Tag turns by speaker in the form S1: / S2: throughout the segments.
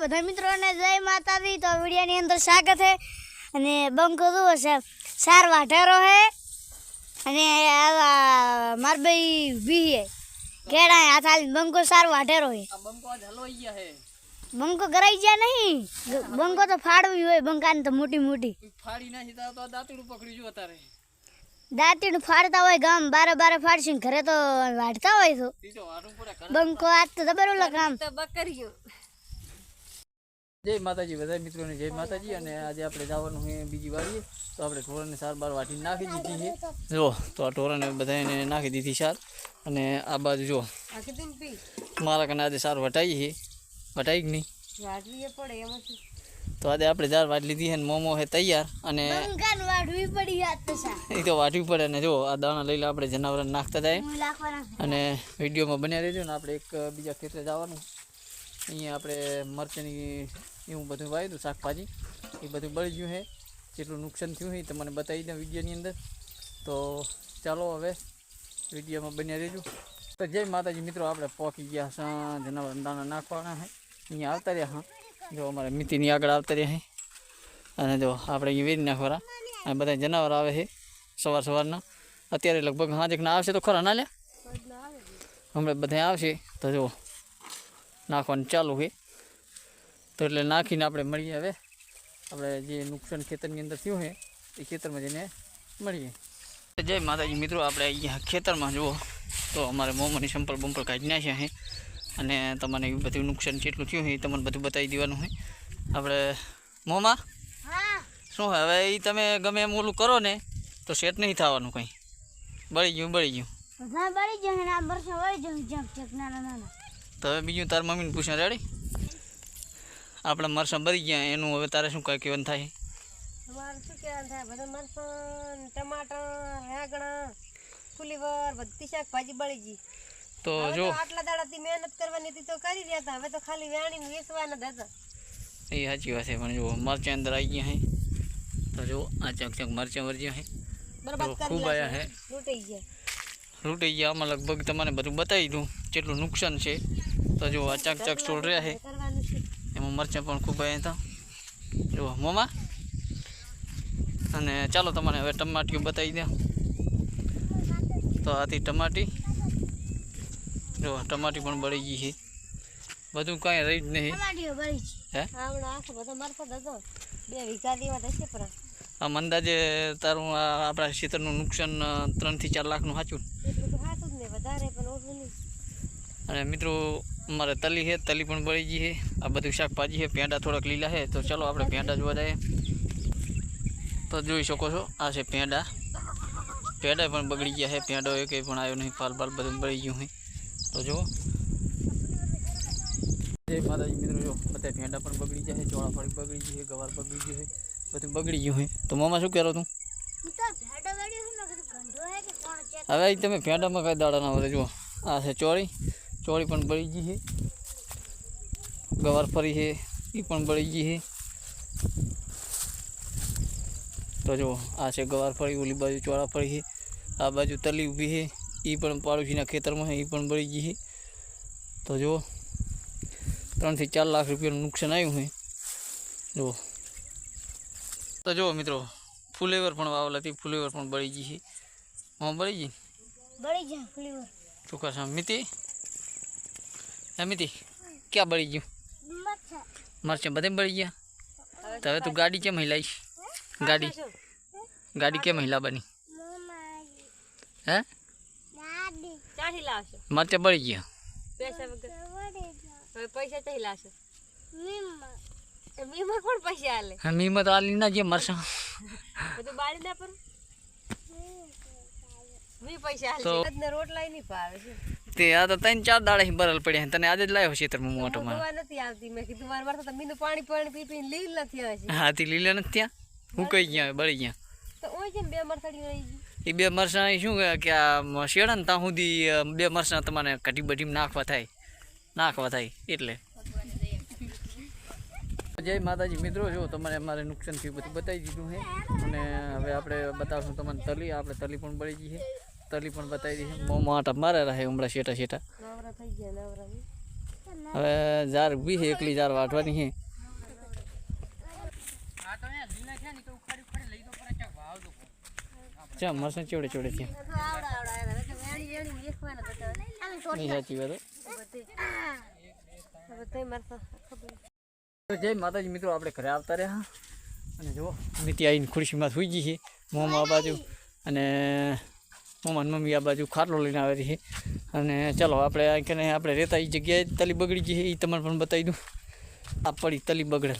S1: બધા મિત્રોને જય માતાજી. તો વિડીયોની અંદર સ્વાગત છે. અને બંકો જુઓ છે સાર વાઢારો છે અને આવા માર ભાઈ હે. કેડા હાથ હાલીને બંકો સાર વાઢારો છે
S2: બંકો હે.
S1: કરાઈ ગયા નહીં. બંકો તો ફાડવી હોય બંકાને તો મોટી મોટી.
S2: ફાડી નાખી તો તો દાંતડું પકડી જો અત્યારે
S1: દાંતીનું ફાડતા હોય ગામ બારે બારે ફાડશે ને ઘરે તો વાઢતા હોય તો. બંકો આજ તો જબર ઓલા કામ
S2: જય માતાજી બધા મિત્રોને જય માતાજી અને આજે આપણે જવાનું છે બીજી વાડીએ તો આપણે ઢોરાને સાર બાર વાટી નાખી દીધી છે. જો તો આ ઢોરાને બધાને નાખી દીધી સાર. અને આ બાજુ જો મારા કને આજે સાર વટાઈ છે. વટાઈ કે નહીં? તો આજે આપણે દાળ વાટ લીધી છે ને મોમો છે તૈયાર. અને એ તો વાટવી પડે ને જો આ દાણા લઈ લે આપણે જનાવરને નાખતા જાય. અને વિડીયોમાં બન્યા રહેજો ને આપણે એક બીજા ખેતરે જવાનું. અહીંયા આપણે મરચાંની એવું બધું વાવ્યું હતું, શાકભાજી. એ બધું બળી ગયું છે. જેટલું નુકસાન થયું છે તમને બતાવી દઉં વિડીયોની અંદર. તો ચાલો હવે વિડીયોમાં બન્યા રહેજો. તો જય માતાજી, મિત્રો, આપણે પહોંચી ગયા સાં જનાવર દાણા નાખવાના છે. અહીંયા આવતા રહ્યા, હા. જો અમારે મિતિની આગળ આવતા રહ્યા છે. અને જો આપણે અહીંયા વેરી નાખવાના. અને બધા જનાવર આવે છે સવાર સવારના. અત્યારે લગભગ હાજકના આવશે તો ખરા ના લે હમણાં બધા આવશે. તો જો નાખવાનું ચાલુ છે. તો એટલે નાખીને આપણે મળીએ હવે. આપણે જે નુકસાન ખેતરની અંદર થયું છે એ ખેતરમાં જઈને મળીએ. જય માતાજી મિત્રો આપણે અહીંયા ખેતરમાં જુઓ. તો અમારે મોંમાંની સંપલ બંપલ કાઢી નાખ્યા છે. અને તમને એવું બધું નુકસાન જેટલું થયું છે એ તમને બધું બતાવી દેવાનું છે. આપણે મોંમાં? શું હવે એ તમે ગમે એમ ઓલું કરો ને તો સેટ નહીં થવાનું કંઈ. બળી ગયું બળી ગયું.
S1: બળી જાય
S2: તો હવે બીજું તાર મમ્મીને પૂછે રેડી આપણા મરસા બરી ગયા એનું હવે તારે શું કાંઈ કહેવાનું થાય?
S3: તમારે શું કહેવાનું થાય? બધા મરસણ ટમાટર રેગણા ફુલીવર બધી શાકભાજી બળી ગઈ.
S2: તો જો.
S3: આટલા દાડાથી મહેનત કરવાની હતી તો કરી રહ્યા હતા. હવે તો ખાલી વેણીને વેચવાના જ હતા.
S2: એ સાચી વાત છે પણ જો મરચાં અંદર આવી ગયા હે તો જો આ ચક ચક મરચાં વરજ્યા હે.
S3: બરબાદ
S2: ખૂબ આયા હે.
S3: લૂંટાઈ ગયા.
S2: લૂંટાઈ ગયા. આમાં લગભગ તમને બધું બતાવી દઉં જેટલું નુકસાન છે. તો જો આ ચાક ચાક છોડ રહ્યા છે. એમાં મરચાં પણ ખૂબ આવ્યા હતા. જો મોમાં. અને ચાલો તમને હવે ટમાટીઓ બતાવી દે તો આથી ટમાટી. જો ટમાટી પણ બળી ગઈ છે. બધું કાંઈ રહી જ નહીં. હે? આમ અંદાજે તારું આપણા ખેતરનું નુકસાન ત્રણથી ચાર લાખનું સાચું? અને મિત્રો, અમારે તલી છે, તલી પણ બળી ગઈ છે. આ બધું શાકભાજી છે, પેંડા થોડાક લીલા છે. તો ચલો આપણે પેંડા જોવા જઈએ. તો જોઈ શકો છો, આ છે પેંડા. પેંડા પણ બગડી ગયા છે. પેંડો એ કંઈ પણ આવ્યો નહીં. ફાલ ફાલ બધું બળી ગયું હોય તો જુઓ. જય માતાજી મિત્રો, જો અત્યારે પેંડા પણ બગડી ગયા છે. ફળી બગડી ગઈ છે, ગવાર બગડી ગયું છે. બધું બગડી ગયું હોય તો મામા શું કરો તું? હવે તમે ભેંડામાં કઈ દાડા ના વધે જુઓ. આ છે ચોળી. ચોળી પણ બળી ગઈ છે ગવાર ફરી છે એ પણ બળી ગઈ છે તો જુઓ આ છે ગવાર ફળી ઓલી બાજુ ચોળા ફળી છે આ બાજુ તલી ઊભી છે એ પણ પાડોશીના ખેતરમાં છે એ પણ બળી ગઈ છે તો જુઓ ત્રણથી ચાર લાખ રૂપિયાનું નુકસાન આવ્યું છે જુઓ તો જુઓ મિત્રો ફુલેવર પણ વાવેલ હતી ફુલેવર પણ બળી ગઈ છે. હા બળી ગઈ?
S1: બળી જાય ફ્લેવર.
S2: ચોક્કસ હા મિતિ? હે મિતિ ક્યાં બળી ગયું?
S1: મચ્છા
S2: મરચાં બધે બળી ગયા? તો હવે તું ગાડી કેમ હિલાઈશ? ગાડી. ગાડી કેમ હિલાવાની
S1: મમ્મા
S2: હે?
S1: દાદી
S3: ચાથી લાવશો
S2: મરચાં બળી ગયા.
S3: પૈસા વગર.
S1: વળી જાય
S3: હવે પૈસા ચાથી લાવશો
S1: મીમા
S3: એ મીમાં કોણ પૈસા હાલે
S2: હા મીમાં તો આલી ના જે મરચાં
S3: બધું બાળી ના પર મી પૈસા
S2: તો-
S3: ને રોટલા નહીં ભાવે છે.
S2: તે આ તો ત્રણ ચાર દાડા બરલ પડ્યા તને આજે જ લાવ્યો છે તાર મોટો મારો
S3: દવા નથી આવતી. મેં કીધું મારા મારતા મીનું પાણી પાણી પી પીને લીલ નથી આવે છે.
S2: લીલા નથી ત્યાં હું કઈ ગયા બળી ગયા.
S3: તો ઓય છે બે મરસા રહી ગઈ.
S2: એ બે મરચાં શું કે આ શેડા ને ત્યાં સુધી બે મરચાં તમારે કઢી બઢી નાખવા થાય. નાખવા થાય એટલે. જય માતાજી. મિત્રો જો તમારે અમારે નુકસાન થયું બધું બતાવી દીધું છે. અને હવે આપણે બતાવશું તમને તલી. આપણે તલી પણ બળી ગઈ છે. તલી પણ બતાવી દીધી મોંમાં આટા મારે રહે હમણાં શેટા શેટા
S3: નવરા થઈ ગયા નવરા નહીં
S2: હવે જાર ઊભી છે એકલી જાર વાટવાની છે. ચા મરસા ચોડે ચોડે છે
S3: આવડા આવડા એટલે વેણી વેણી દેખવાના બધા.
S2: નહીં સાચી વાત જય માતાજી, મિત્રો, આપણે ઘરે આવતા રહ્યા. અને જુઓ, નીતિ આવીને ખુરશીમાં સુઈ ગઈ છે. મોમાં આ બાજુ અને મોમાં મમ્મી આ બાજુ ખાટલો લઈને આવેલી છે. અને ચાલો, આપણે કે આપણે રહેતા એ જગ્યાએ તલી બગડી છે એ તમને પણ બતાવી દઉં. આ પડી તલી બગડેલ.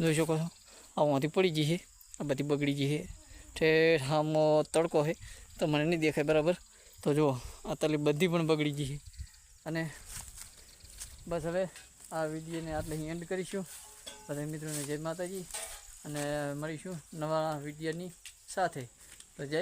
S2: જોઈ શકો છો આમાંથી પડી ગઈ છે, આ બધી બગડી ગઈ છે. ઠેઠ આમો તડકો છે તો મને નહીં દેખાય, બરાબર? તો જુઓ, આ તલી બધી પણ બગડી ગઈ છે. અને બસ હવે આ વિડીયોને આટલે અહીં એન્ડ કરીશું. બધા મિત્રોને જય માતાજી. અને મળીશું નવા વિડીયોની સાથે. તો જય